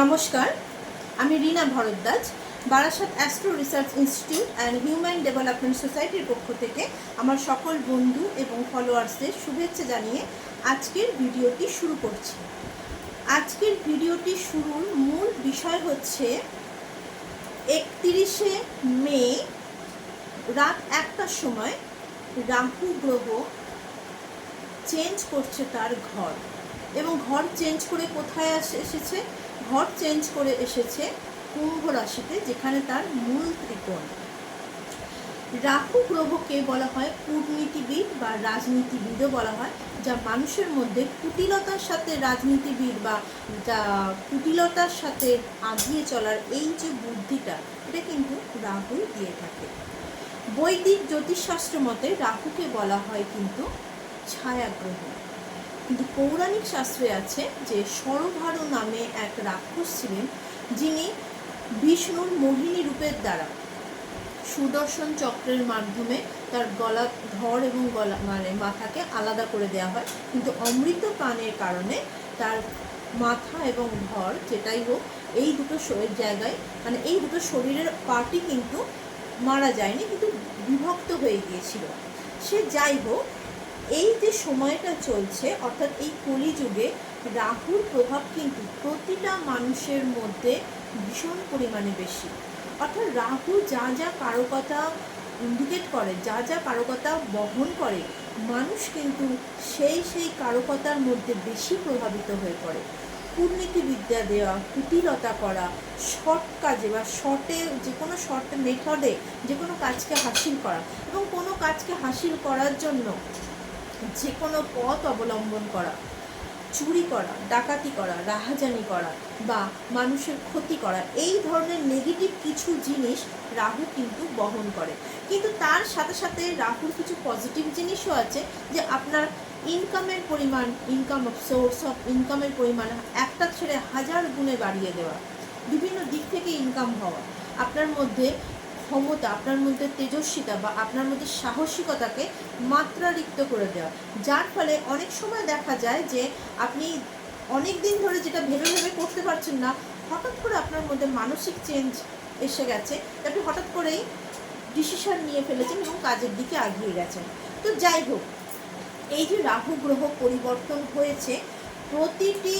নমস্কার, আমি Rina Bharadwaj, Barasat astro research institute and human development সোসাইটির পক্ষ থেকে আমার সকল বন্ধু এবং ফলোয়ার্সদের শুভেচ্ছা জানিয়ে আজকের ভিডিওটি শুরু করছি। আজকের ভিডিওটি শুরুর মূল বিষয় হচ্ছে, একত্রিশে মে, রাত একটার সময় রাহু গ্রহ চেঞ্জ করছে তার ঘর। এবং ঘর চেঞ্জ করে কোথায় এসেছে? ঘর চেঞ্জ করে এসেছে কুম্ভ রাশিতে, যেখানে তার মূল ত্রিকোণ। রাহু গ্রহকে বলা হয় কূটনীতিবিদ বা রাজনীতিবিদও বলা হয়, যা মানুষের মধ্যে কুটিলতার সাথে রাজনীতিবিদ বা যা কুটিলতার সাথে আগিয়ে চলার এই যে বুদ্ধিটা, এটা কিন্তু রাহুই দিয়ে থাকে। বৈদিক জ্যোতিষশাস্ত্র মতে রাহুকে বলা হয় কিন্তু ছায়াগ্রহ। কিন্তু পৌরাণিক শাস্ত্রে আছে যে সরভারু নামে এক রাক্ষস ছিলেন, যিনি বিষ্ণুর মোহিনী রূপের দ্বারা সুদর্শন চক্রের মাধ্যমে তার গলা ধর এবং গলা মানে মাথাকে আলাদা করে দেওয়া হয়। কিন্তু অমৃত পানের কারণে তার মাথা এবং ধর যেটাই হোক, এই দুটো জায়গায় মানে এই দুটো শরীরের পার্টি কিন্তু মারা যায়নি, কিন্তু বিভক্ত হয়ে গিয়েছিল। সে যাই হোক এই যে সময়টা চলছে, অর্থাৎ এই কলিযুগে রাহুর প্রভাব কিন্তু প্রতিটা মানুষের মধ্যে ভীষণ পরিমাণে বেশি। অর্থাৎ রাহু যা যা কারকতা ইন্ডিকেট করে, যা যা কারকতা বহন করে, মানুষ কিন্তু সেই সেই কারকতার মধ্যে বেশি প্রভাবিত হয়ে পড়ে। কূটনীতিবিদ্যা দেওয়া, কুটিলতা করা শর্ট কাজে বা শর্টে যে কোনো শর্ট মেথডে যে কোনো কাজকে হাসিল করা। এবং কোনো কাজকে হাসিল করার জন্য যে কোনো পথ অবলম্বন করা, চুরি করা, ডাকাতি করা, রাহাজানি করা বা মানুষের ক্ষতি করা, এই ধরনের নেগেটিভ কিছু জিনিস রাহু কিন্তু বহন করে। কিন্তু তার সাথে সাথে রাহুর কিছু পজিটিভ জিনিসও আছে যে আপনার ইনকামের পরিমাণ ইনকাম অফ সোর্স অফ ইনকামের পরিমাণ একটা ছেড়ে হাজার গুণে বাড়িয়ে দেওয়া, বিভিন্ন দিক থেকে ইনকাম হওয়া, আপনার মধ্যে ক্ষমতা আপনার মধ্যে তেজস্বিতা বা আপনার মধ্যে সাহসিকতাকে মাত্রারিক্ত করে দেওয়া। যার ফলে অনেক সময় দেখা যায় যে আপনি অনেক দিন ধরে যেটা ভেবে ভেবে করতে পারছেন না, হঠাৎ করে আপনার মধ্যে মানসিক চেঞ্জ এসে গেছে। আপনি হঠাৎ করেই ডিসিশন নিয়ে ফেলেছেন এবং কাজের দিকে আগিয়ে গেছেন। তো যাই হোক, এই যে রাহু গ্রহ পরিবর্তন হয়েছে, প্রতিটি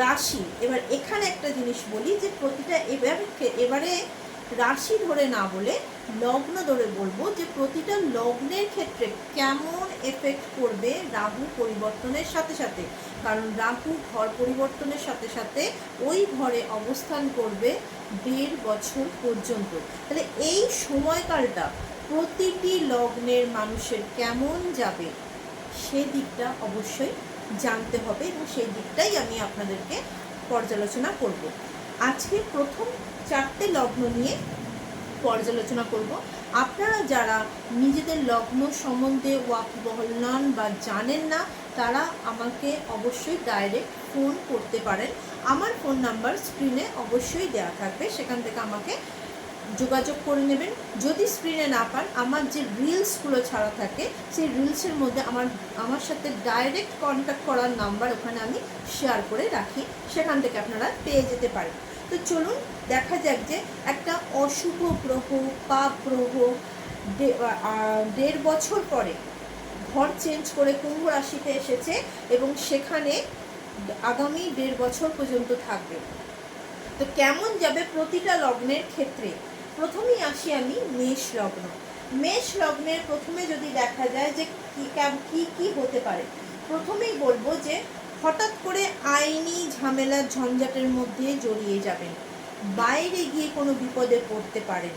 রাশি, এবার এখানে একটা জিনিস বলি যে প্রতিটা এবার, এবারে রাশি ধরে না বলে লগ্ন ধরে বলব যে প্রতিটা লগ্নের ক্ষেত্রে কেমন এফেক্ট করবে রাহু পরিবর্তনের সাথে সাথে। কারণ রাহু ঘর পরিবর্তনের সাথে সাথে ওই ঘরে অবস্থান করবে দেড় বছর পর্যন্ত। তাহলে এই সময়কালটা প্রতিটি লগ্নের মানুষের কেমন যাবে সে দিকটা অবশ্যই জানতে হবে এবং সেই দিকটাই আমি আপনাদেরকে পর্যালোচনা করব। আজকে প্রথম চারটে লগ্ন নিয়ে পর্যালোচনা করব। আপনারা যারা নিজেদের লগ্ন সম্বন্ধে ওয়াকিবহল নন বা জানেন না, তারা আমাকে অবশ্যই ডাইরেক্ট ফোন করতে পারেন। আমার ফোন নাম্বার স্ক্রিনে অবশ্যই দেওয়া থাকবে। সেখান থেকে আমাকে যোগাযোগ করে নেবেন। যদি স্ক্রিনে না পান, আমার যে রিলসগুলো ছাড়া থাকে, সেই রিলসের মধ্যে আমার আমার সাথে ডাইরেক্ট কন্ট্যাক্ট করার নাম্বার ওখানে আমি শেয়ার করে রাখি। সেখান থেকে আপনারা পেয়ে যেতে পারেন। তো চলুন, দেখা যাক যে একটা অশুভ গ্রহ পাপ গ্রহ দেড় বছর পরে ঘর চেঞ্জ করে কুম্ভ রাশিতে এসেছে এবং সেখানে আগামী দেড় বছর পর্যন্ত থাকবে। তো কেমন যাবে প্রতিটা লগ্নের ক্ষেত্রে? প্রথমেই আসি আমি মেষ লগ্ন। মেষ লগ্নের প্রথমে যদি দেখা যায় যে কি কি হতে পারে, প্রথমেই বলব যে হঠাৎ করে আইনি ঝামেলা ঝঞ্ঝাটের মধ্যে জড়িয়ে যাবেন। বাইরে গিয়ে কোনো বিপদে পড়তে পারেন।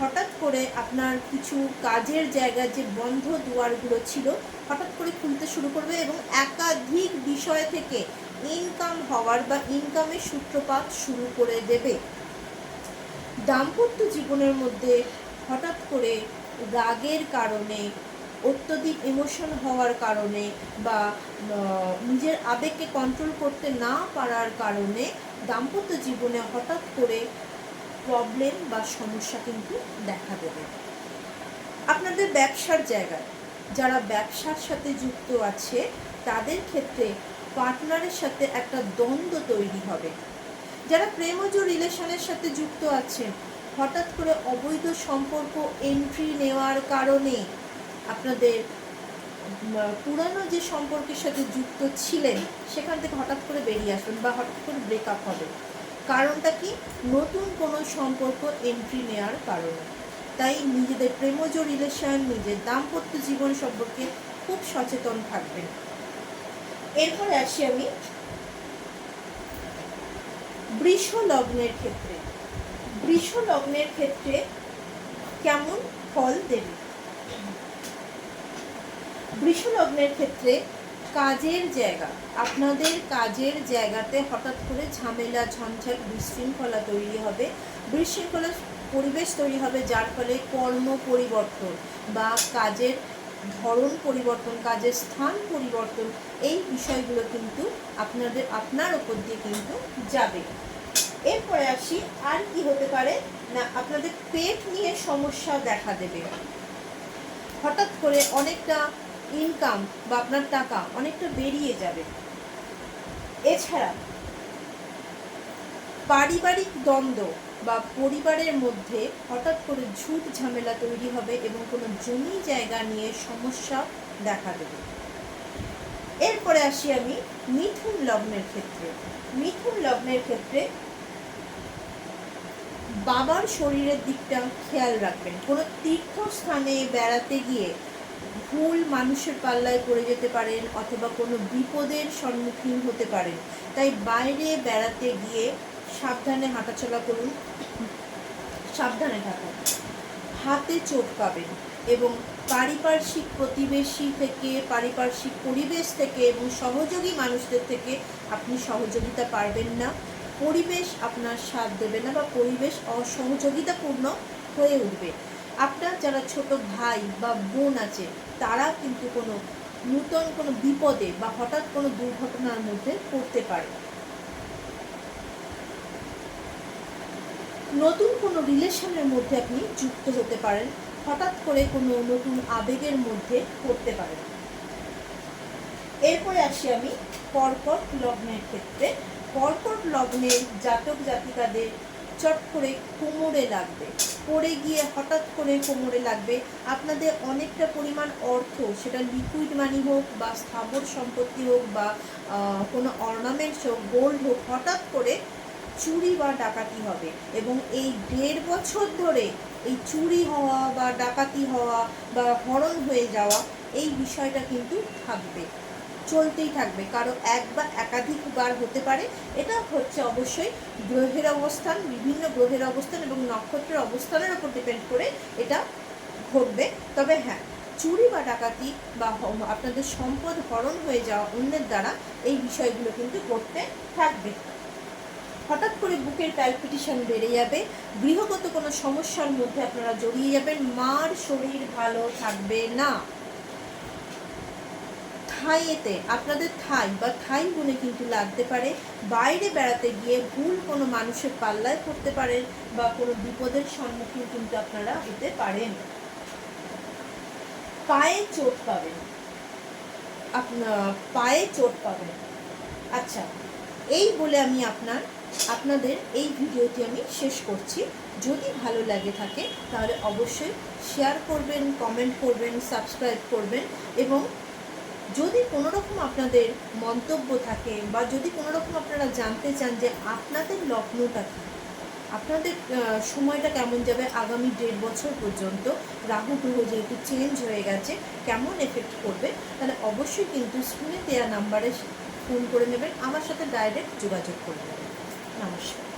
হঠাৎ করে আপনার কিছু কাজের জায়গা যে বন্ধ দুয়ারগুলো ছিল, হঠাৎ করে খুলতে শুরু করবে এবং একাধিক বিষয় থেকে ইনকাম হওয়ার বা ইনকামের সূত্রপাত শুরু করে দেবে। দাম্পত্য জীবনের মধ্যে হঠাৎ করে রাগের কারণে, অত্যধিক ইমোশন হওয়ার কারণে বা নিজের আবেগকে কন্ট্রোল করতে না পারার কারণে দাম্পত্য জীবনে হঠাৎ করে প্রবলেম বা সমস্যা কিন্তু দেখা দেবে। আপনাদের ব্যবসার জায়গায় যারা ব্যবসার সাথে যুক্ত আছে, তাদের ক্ষেত্রে পার্টনারের সাথে একটা দ্বন্দ্ব তৈরি হবে। যারা প্রেমজ রিলেশনের সাথে যুক্ত আছেন হঠাৎ করে অবৈধ সম্পর্ক এন্ট্রি নেওয়ার কারণে আপনাদের পুরানো যে সম্পর্কের সাথে যুক্ত ছিলেন, সেখান থেকে হঠাৎ করে বেরিয়ে আসবেন বা হঠাৎ করে ব্রেকআপ হবে। কারণটা কি? নতুন কোনো সম্পর্ক এন্ট্রি নেওয়ার কারণে। তাই নিজেদের প্রেমজ রিলেশন, নিজের দাম্পত্য জীবন সম্পর্কে খুব সচেতন থাকবেন। এরপরে আসি আমি বৃষ লগ্নের ক্ষেত্রে। বৃষ লগ্নের ক্ষেত্রে কেমন ফল দেবে? বৃষ লগ্নের ক্ষেত্রে কাজের জায়গা। আপনাদের কাজের জায়গাতে হঠাৎ করে ঝামেলা, ঝঞ্ঝাট, বিশৃঙ্খলা তৈরি হবে। বিশৃঙ্খলা পরিবেশ তৈরি হবে, যার ফলে কর্ম পরিবর্তন বা কাজের ধরন পরিবর্তন, কাজের স্থান পরিবর্তন, এই বিষয়গুলো কিন্তু আপনাদের, আপনার ওপর দিয়ে কিন্তু যাবে। এরপরে আসি, আর কি হতে পারে? না, আপনাদের পেট নিয়ে সমস্যা দেখা দেবে। হঠাৎ করে অনেকটা ইনকাম বা আপনার টাকা অনেকটা বেরিয়ে যাবে। এছাড়া পারিবারিক দ্বন্দ্ব বা পরিবারের মধ্যে হঠাৎ করে ঝুট ঝামেলা তৈরি হবে এবং কোনো জমি জায়গা নিয়ে সমস্যা দেখা দেবে। এরপরে আসি আমি মিথুন লগ্নের ক্ষেত্রে। মিথুন লগ্নের ক্ষেত্রে বাবার শরীরের দিকটা খেয়াল রাখবেন। কোনো তীর্থস্থানে বেড়াতে গিয়ে ভুল মানুষের পাল্লায় পড়ে যেতে পারেন অথবা কোনো বিপদের সম্মুখীন হতে পারেন। তাই বাইরে বেড়াতে গিয়ে সাবধানে হাঁটাচলা করুন। সাবধানে থাকুন। হাতে চোট পাবেন এবং পারিপার্শ্বিক প্রতিবেশী থেকে, পারিপার্শ্বিক পরিবেশ থেকে এবং সহযোগী মানুষদের থেকে আপনি সহযোগিতা পারবেন না। পরিবেশ আপনার সাথ দেবে না বা পরিবেশ অসহযোগিতাপূর্ণ হয়ে উঠবে। আপনার যারা ছোট ভাই বা বোন আছে, তারা কিন্তু কোনো নূতন কোনো বিপদে বা হঠাৎ কোনো দুর্ঘটনার মধ্যে পড়তে পারে। নতুন কোনো রিলেশনের মধ্যে আপনি যুক্ত হতে পারেন, হঠাৎ করে কোনো নতুন আবেগের মধ্যে পড়তে পারেন। এরপরে আসি আমি কর্কট লগ্নের ক্ষেত্রে। কর্কট লগ্নের জাতক জাতিকাদের চট করে কোমরে লাগবে। পড়ে গিয়ে হঠাৎ করে কোমরে লাগবে। আপনাদের অনেকটা পরিমাণ অর্থ, সেটা লিকুইড মানি হোক বা স্থাবর সম্পত্তি হোক বা কোনো অর্নামেন্টস হোক গোল্ড হোক, হঠাৎ করে চুরি বা ডাকাতি হবে। এবং এই দেড় বছর ধরে এই চুরি হওয়া বা ডাকাতি হওয়া বা হরণ হয়ে যাওয়া, এই বিষয়টা কিন্তু থাকবে। চলতেই থাকবে কারও এক বা একাধিকবার হতে পারে। এটা হচ্ছে অবশ্যই গ্রহের অবস্থান, বিভিন্ন গ্রহের অবস্থান এবং নক্ষত্রের অবস্থানের উপর ডিপেন্ড করে এটা ঘটবে। তবে হ্যাঁ চুরি বা ডাকাতি বা আপনাদের সম্পদ হরণ হয়ে যাওয়া অন্যের দ্বারা এই বিষয়গুলো কিন্তু করতে থাকবে। হঠাৎ করে বুকের প্যালপিটেশন বেড়ে যাবে, গৃহগত কোনো সমস্যার মধ্যে আপনারা জড়িয়ে যাবেন, মার শরীর ভালো থাকবে না। থাইয়েতে, আপনাদের থাই বা থাই গুণে কিন্তু লাগতে পারে, বাইরে বেড়াতে গিয়ে ভুল কোনো মানুষের পাল্লায় পড়তে পারেন বা কোনো বিপদের সম্মুখীন কিন্তু আপনারা হতে পারেন। পায়ে চোট পাবেন। আপনার পায়ে চোট পাবেন। আচ্ছা এই বলে আমি আপনার, আপনাদের এই ভিডিওটি আমি শেষ করছি। যদি ভালো লাগে থাকে, তাহলে অবশ্যই শেয়ার করবেন কমেন্ট করবেন সাবস্ক্রাইব করবেন এবং যদি কোনো রকম আপনাদের মন্তব্য থাকে বা যদি কোনো রকম আপনারা জানতে চান যে আপনাদের লগ্নটা কী, আপনাদের সময়টা কেমন যাবে আগামী দেড় বছর পর্যন্ত, রাহু গ্রহ যেহেতু চেঞ্জ হয়ে গেছে, কেমন এফেক্ট করবে, তাহলে অবশ্যই কিন্তু স্ক্রিনে দেওয়া নাম্বারে ফোন করে নেবেন, আমার সাথে ডাইরেক্ট যোগাযোগ করে নেবেন। নমস্কার।